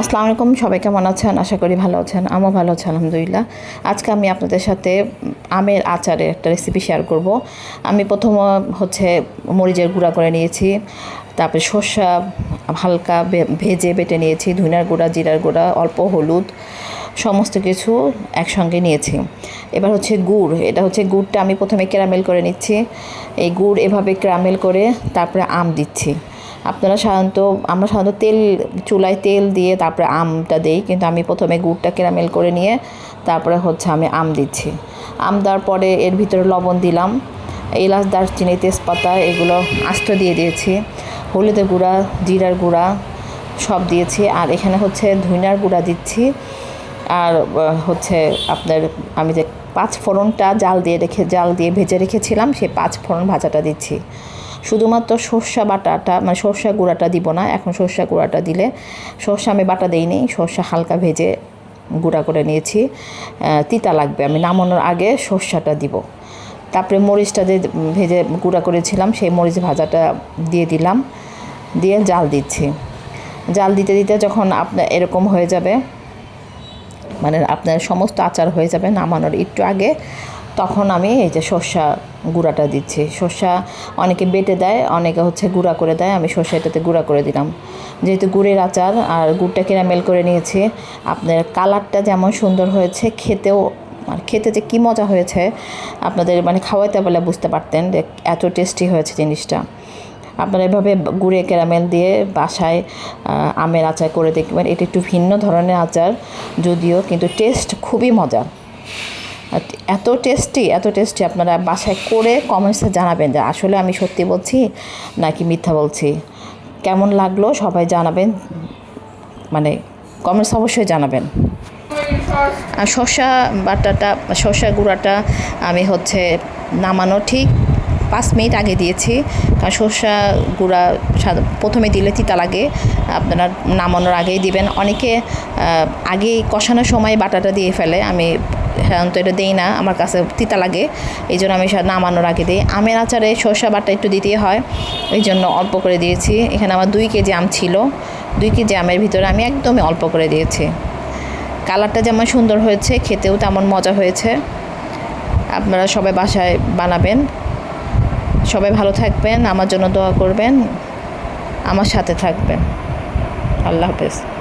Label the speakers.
Speaker 1: আসসালামু আলাইকুম, সবাই কেমন আছেন? আশা করি ভালো আছেন, আমিও ভালো আছি, আলহামদুলিল্লাহ। আজকে আমি আপনাদের সাথে আমের আচারের একটা রেসিপি শেয়ার করব। আমি প্রথম হচ্ছে মরিচের গুঁড়া করে নিয়েছি, তারপরে সর্ষা হালকা ভেজে বেটে নিয়েছি ধুনার গুঁড়া, জিরার গুঁড়া, অল্প হলুদ, সমস্ত কিছু একসঙ্গে নিয়েছি। এবার হচ্ছে গুড়, এটা হচ্ছে গুড়টা আমি প্রথমে ক্যারামেল করে নিচ্ছি। এই গুড় এভাবে ক্যারামেল করে তারপরে আম দিচ্ছি। আপনারা সাধারণত, আমরা সাধারণত তেল, চুলায় তেল দিয়ে তারপরে আমটা দেই। কিন্তু আমি প্রথমে গুড়টা ক্যারামেল করে নিয়ে তারপরে হচ্ছে আমি আম দিচ্ছি। আম দেওয়ার পরে এর ভিতরে লবণ দিলাম। এলাচ, দারচিনি, তেজপাতা, এগুলো আস্ত দিয়ে দিয়েছি। হলুদের গুঁড়া, জিরার গুঁড়া সব দিয়েছি। আর এখানে হচ্ছে ধুইনার গুঁড়া দিচ্ছি। আর হচ্ছে আপনার আমি যে পাঁচ ফোড়নটা জাল দিয়ে রেখে, জাল দিয়ে ভেজে রেখেছিলাম সেই পাঁচ ফোড়ন ভাজাটা দিচ্ছি। শুধুমাত্র সর্ষা বাটাটা মানে সর্ষা গুঁড়াটা দিব না, এখন সর্ষা গুঁড়াটা দিলে, সর্ষা আমি বাটা দিইনি, সর্ষা হালকা ভেজে গুঁড়া করে নিয়েছি তিতা লাগবে, আমি নামানোর আগে সর্ষাটা দিব। তারপরে মরিচটা যে ভেজে গুঁড়া করেছিলাম, সেই মরিচ ভাজাটা দিয়ে দিলাম, দিয়ে জাল দিচ্ছি। জাল দিতে দিতে যখন আপনার এরকম হয়ে যাবে মানে আপনার সমস্ত আচার হয়ে যাবে, নামানোর একটু আগে তখন আমি এই যে সর্ষা গুঁড়াটা দিচ্ছি। সর্ষা অনেকে বেটে দেয়, অনেকে হচ্ছে গুঁড়া করে দেয়। আমি সর্ষা এটাতে গুঁড়া করে দিলাম। যেহেতু গুড়ের আচার আর গুড়টা ক্যারামেল করে নিয়েছি, আপনার কালারটা যেমন সুন্দর হয়েছে, খেতেও আর খেতে যে কী মজা হয়েছে, আপনাদের মানে খাওয়াইতে বলে বুঝতে পারতেন যে এত টেস্টি হয়েছে জিনিসটা। আপনারা এভাবে গুড়ে ক্যারামেল দিয়ে বাসায় আমের আচার করে দেখবেন। এটা একটু ভিন্ন ধরনের আচার, যদিও কিন্তু টেস্ট খুবই মজা এত টেস্টি এত টেস্টি আপনারা বাসায় করে কমেন্টসে জানাবেন যে আসলে আমি সত্যি বলছি নাকি মিথ্যা বলছি। কেমন লাগল সবাই জানাবেন। মানে কমেন্টস অবশ্যই জানাবেন। আর শসা বাটাটা, শসা গুঁড়াটা আমি হচ্ছে নামানো ঠিক পাঁচ মিনিট আগে দিয়েছি। কারণ সর্ষা গুঁড়া প্রথমে দিলে তিতা লাগে। আপনারা নামানোর আগেই দিবেন। অনেকে আগেই কষানোর সময় বাটাটা দিয়ে ফেলে। আমি সাধারণত এটা দিই না, আমার কাছে তিতা লাগে। এই জন্য আমি নামানোর আগে দিই। আমের আচারে সর্ষা বাটা একটু দিতেই হয়, এই জন্য অল্প করে দিয়েছি। এখানে আমার দুই কেজি আম ছিল। দুই কেজি আমের ভিতরে আমি একদমই অল্প করে দিয়েছি। কালারটা যেমন সুন্দর হয়েছে, খেতেও তেমন মজা হয়েছে। আপনারা সবাই বাসায় বানাবেন। সবাই ভালো থাকবেন, আমার জন্য দোয়া করবেন। আমার সাথে থাকবেন। আল্লাহ হাফেজ।